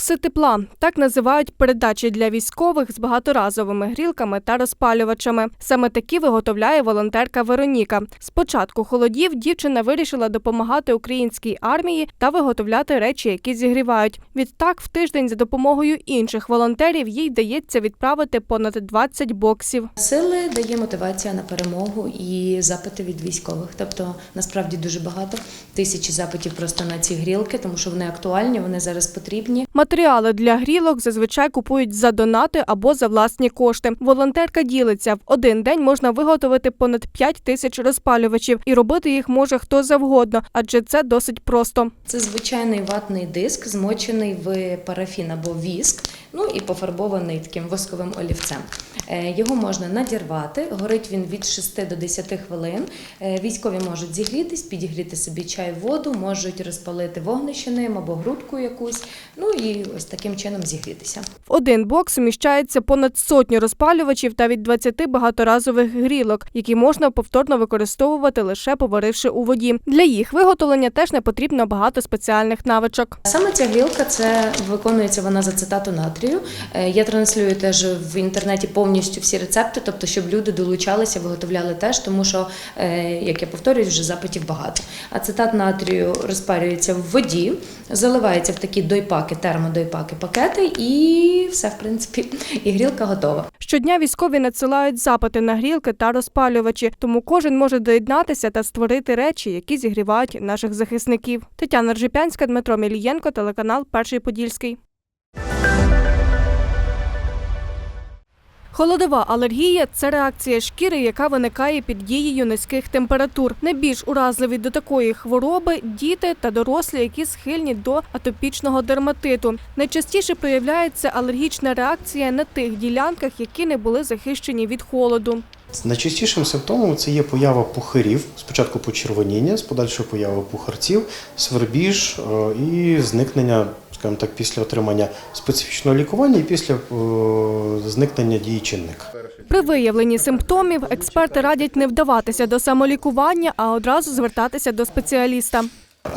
Бокси тепла так називають передачі для військових з багаторазовими грілками та розпалювачами. Саме такі виготовляє волонтерка Вероніка. З початку холодів дівчина вирішила допомагати українській армії та виготовляти речі, які зігрівають. Відтак, в тиждень за допомогою інших волонтерів їй вдається відправити понад 20 боксів. Сили дає мотивація на перемогу і запити від військових. Тобто насправді дуже багато тисячі запитів просто на ці грілки, тому що вони актуальні, вони зараз потрібні. Матеріали для грілок зазвичай купують за донати або за власні кошти. Волонтерка ділиться в один день можна виготовити понад 5 тисяч розпалювачів, і робити їх може хто завгодно, адже це досить просто. Це звичайний ватний диск, змочений в парафін або віск, ну і пофарбований таким восковим олівцем. Е, Його можна надірвати, горить він від 6 до 10 хвилин. Е, Військові можуть зігрітись, підігріти собі чай, воду, можуть розпалити вогнище ним або грудку якусь. Ну і ось таким чином зігрітися. В один бокс вміщається понад сотню розпалювачів та від 20 багаторазових грілок, які можна повторно використовувати лише поваривши у воді. Для їх виготовлення теж не потрібно багато спеціальних навичок. Саме ця грілка це виконується вона за цитату натрію. Е, Я транслюю теж в інтернеті повністю всі рецепти, тобто щоб люди долучалися, виготовляли теж, тому що, е, як я повторюю, вже запитів багато. Ацетат натрію розпарюється в воді, заливається в такі дойпаки, термодойпаки, пакети, і все, в принципі, і грілка готова. Щодня військові надсилають запити на грілки та розпалювачі, тому кожен може доєднатися та створити речі, які зігрівають наших захисників. Тетяна Ржипянська, Дмитро Мілієнко, телеканал Перший Подільський. Холодова алергія це реакція шкіри, яка виникає під дією низьких температур. Найбільш уразливі до такої хвороби діти та дорослі, які схильні до атопічного дерматиту. Найчастіше проявляється алергічна реакція на тих ділянках, які не були захищені від холоду. Найчастішим симптомом це є поява пухирів, спочатку почервоніння, з подальшою появою пухарців, свербіж е, і зникнення, скажімо так, після отримання специфічного лікування і після е, зникнення дії чинника. При виявленні симптомів експерти радять не вдаватися до самолікування, а одразу звертатися до спеціаліста.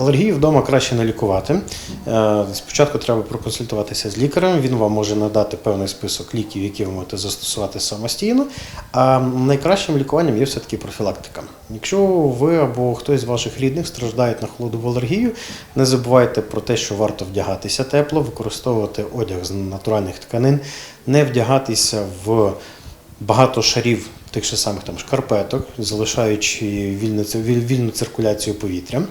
Алергію вдома краще не лікувати. Е, Спочатку треба проконсультуватися з лікарем. Він вам може надати певний список ліків, які ви можете застосувати самостійно. А найкращим лікуванням є все-таки профілактика. Якщо ви або хтось з ваших рідних страждають на холодову алергію, не забувайте про те, що варто вдягатися тепло, використовувати одяг з натуральних тканин, не вдягатися в багато шарів тих же самих там шкарпеток, залишаючи вільну, вільну циркуляцію повітря.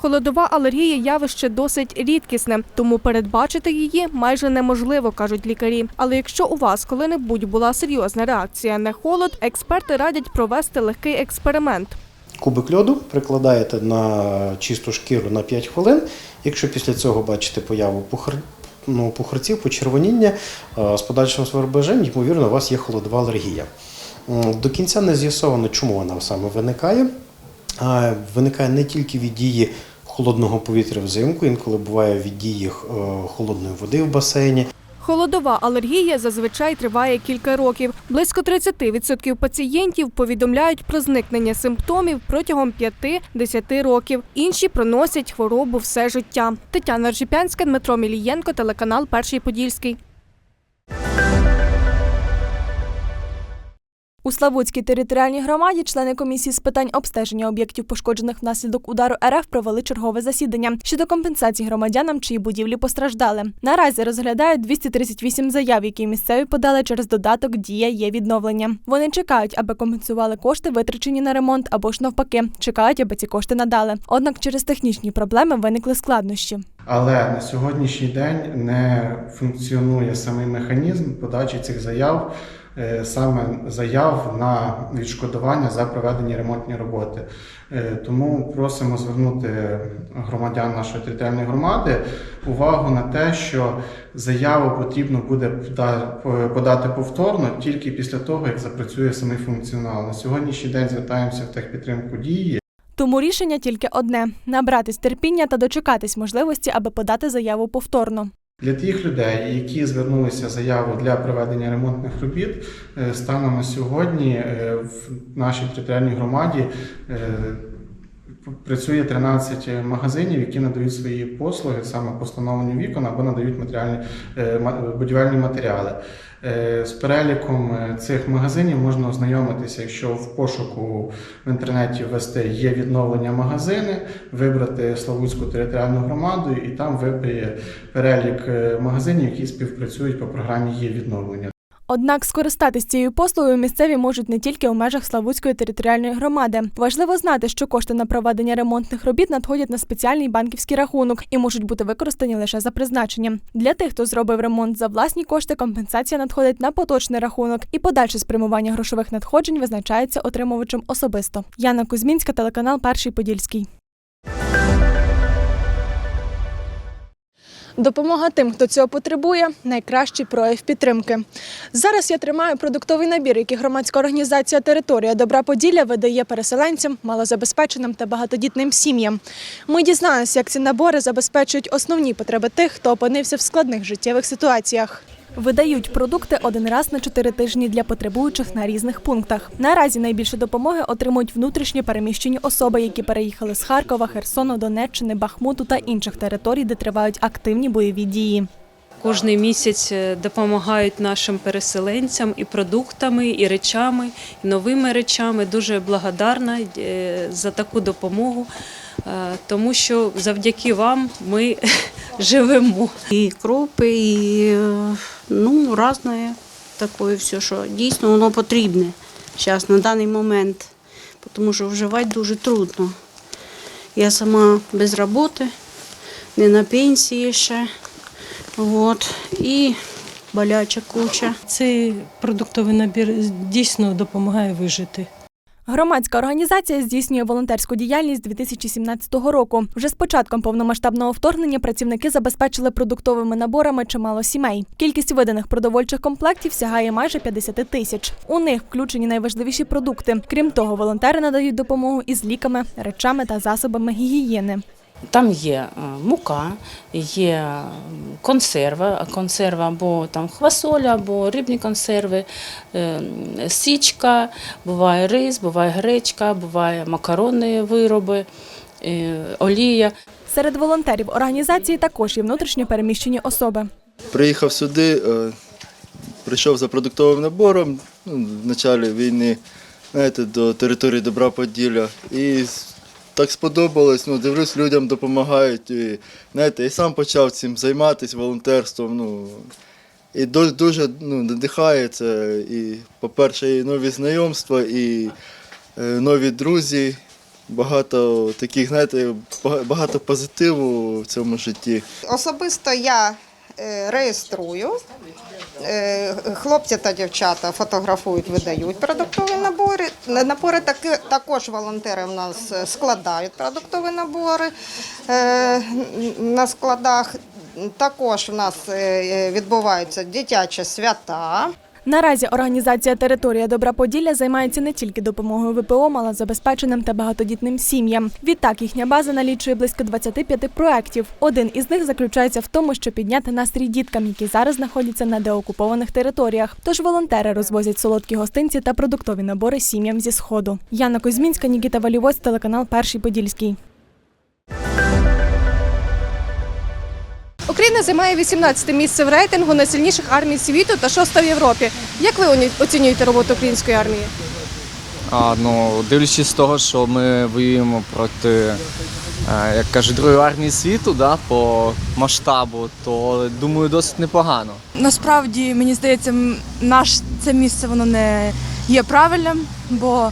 Холодова алергія явище досить рідкісне, тому передбачити її майже неможливо, кажуть лікарі. Але якщо у вас коли-небудь була серйозна реакція на холод, експерти радять провести легкий експеримент. Кубик льоду прикладаєте на чисту шкіру на 5 хвилин. Якщо після цього бачите появу пухар, ну, пухарців, почервоніння е, з подальшим свербежем, ймовірно, у вас є холодова алергія. До кінця не з'ясовано, чому вона саме виникає. Виникає не тільки від дії холодного повітря взимку, інколи буває від дії е, холодної води в басейні. Холодова алергія зазвичай триває кілька років. Близько 30% пацієнтів повідомляють про зникнення симптомів протягом 5-10 років. Інші проносять хворобу все життя. Тетяна Ржипянська, Дмитро Мілієнко, телеканал Перший Подільський. У Славутській територіальній громаді члени комісії з питань обстеження об'єктів, пошкоджених внаслідок удару РФ, провели чергове засідання щодо компенсації громадянам, чиї будівлі постраждали. Наразі розглядають 238 заяв, які місцеві подали через додаток Дія є відновлення. Вони чекають, аби компенсували кошти, витрачені на ремонт, або ж навпаки, чекають, аби ці кошти надали. Однак через технічні проблеми виникли складнощі. Але на сьогоднішній день не функціонує самий механізм подачі цих заяв, саме заяв на відшкодування за проведені ремонтні роботи. Е, Тому просимо звернути громадян нашої територіальної громади увагу на те, що заяву потрібно буде пода- подати повторно тільки після того, як запрацює самий функціонал. На сьогоднішній день звертаємося в техпідтримку дії. Тому рішення тільки одне: набратись терпіння та дочекатись можливості, аби подати заяву повторно. Для тих людей, які звернулися заяву для проведення ремонтних робіт, е, станом на сьогодні е, в нашій територіальній громаді е, Працює 13 магазинів, які надають свої послуги саме по встановленню вікон або надають матеріальні, е, будівельні матеріали. Е, З переліком е, цих магазинів можна ознайомитися, якщо в пошуку в інтернеті ввести є відновлення магазини, вибрати Славутську територіальну громаду, і там вибрає перелік е, магазинів, які співпрацюють по програмі є відновлення. Однак скористатись цією послугою місцеві можуть не тільки у межах Славутської територіальної громади. Важливо знати, що кошти на проведення ремонтних робіт надходять на спеціальний банківський рахунок і можуть бути використані лише за призначенням. Для тих, хто зробив ремонт за власні кошти, компенсація надходить на поточний рахунок, і подальше спрямування грошових надходжень визначається отримувачем особисто. Яна Кузьмінська, телеканал Перший Подільський. Допомога тим, хто цього потребує, найкращий прояв підтримки. Зараз я тримаю продуктовий набір, який громадська організація Територія Добра Поділля видає переселенцям, малозабезпеченим та багатодітним сім'ям. Ми дізналися, як ці набори забезпечують основні потреби тих, хто опинився в складних життєвих ситуаціях. Видають продукти один раз на чотири тижні для потребуючих на різних пунктах. Наразі найбільше допомоги отримують внутрішньо переміщені особи, які переїхали з Харкова, Херсону, Донеччини, Бахмуту та інших територій, де тривають активні бойові дії. Кожний місяць е, допомагають нашим переселенцям і продуктами, і речами, і новими речами. Дуже благодарна е, за таку допомогу, тому що завдяки вам ми живемо. И крупи, і е, ну, різне таке все, що дійсно воно потрібне зараз, на даний момент, тому що вживати дуже трудно. Я сама без роботи, не на пенсії ще. От, і боляча куча. Цей продуктовий набір дійсно допомагає вижити. Громадська організація здійснює волонтерську діяльність з 2017 року. Вже з початком повномасштабного вторгнення працівники забезпечили продуктовими наборами чимало сімей. Кількість виданих продовольчих комплектів сягає майже 50 тисяч. У них включені найважливіші продукти. Крім того, волонтери надають допомогу із ліками, речами та засобами гігієни. Там є е, мука, є консерва, консерва або там хвасоля, або рибні консерви, е, січка, буває рис, буває гречка, буває макаронні вироби, е, олія. Серед волонтерів організації також є внутрішньо переміщені особи. Приїхав сюди, е, прийшов за продуктовим набором ну, в початку війни знаєте, до території Добра Поділля. І так сподобалось, ну, дивлюсь, людям допомагають. І, знаєте, і сам почав цим займатися волонтерством. Ну, і ду- дуже ну, надихає це. І, по-перше, і нові знайомства, і е, нові друзі. Багато таких, знаєте, багато позитиву в цьому житті. Особисто я реєструю. Е, Хлопці та дівчата фотографують, видають продуктові набори. Набори таки, також волонтери в нас е, складають продуктові набори е, на складах. Також в нас е, відбуваються дитячі свята. Наразі організація Територія Добра Поділля займається не тільки допомогою ВПО малозабезпеченим та багатодітним сім'ям. Відтак їхня база налічує близько 25 проєктів. Один із них заключається в тому, щоб підняти настрій діткам, які зараз знаходяться на деокупованих територіях. Тож волонтери розвозять солодкі гостинці та продуктові набори сім'ям зі сходу. Яна Кузьмінська, Нікіта Валівоць, телеканал Перший Подільський. Україна займає 18 місце в рейтингу найсильніших армій світу та шоста в Європі. Як ви оцінюєте роботу української армії? А, ну, дивлячись з того, що ми воюємо проти, е, як кажуть, другої армії світу да, по масштабу, то думаю, досить непогано. Насправді, мені здається, наш це місце воно не є правильним, бо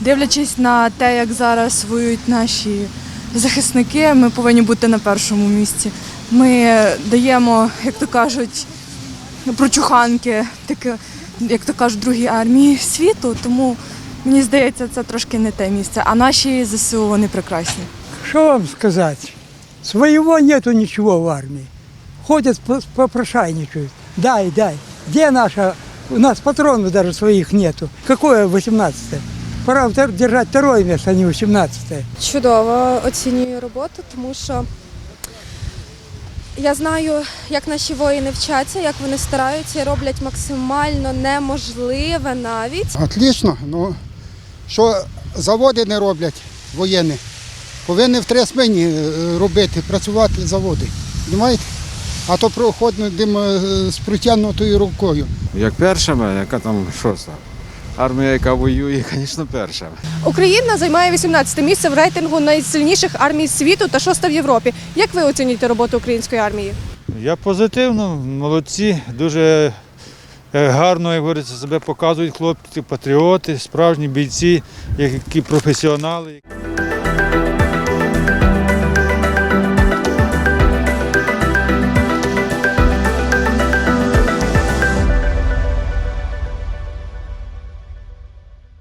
дивлячись на те, як зараз воюють наші захисники, ми повинні бути на першому місці. Ми даємо, як то кажуть, прочуханки, таке, як то кажуть, другій армії світу, тому мені здається, це трошки не те місце. А наші ЗСУ вони прекрасні. Что вам сказать? Своего нету ничего в армии. Ходят, по- попрошайничают. Дай, дай. Где наша? У нас патронов даже своих нету. Какое 18 Пора держать второе место, а не 18 Чудово оцінюю роботу, тому що я знаю, як наші воїни вчаться, як вони стараються і роблять максимально неможливе навіть. Отлично. Ну, що заводи не роблять воєнні. Повинні в три смені е, робити, працювати заводи. Розумієте? А то проходимо е, з протягнутою рукою. Як першими, яка там шоста. Армія, яка воює, звісно, перша. Україна займає 18 місце в рейтингу найсильніших армій світу та шоста в Європі. Як ви оцінюєте роботу української армії? Я позитивно, молодці, дуже е, гарно, як говориться, себе показують хлопці, патріоти, справжні бійці, які професіонали.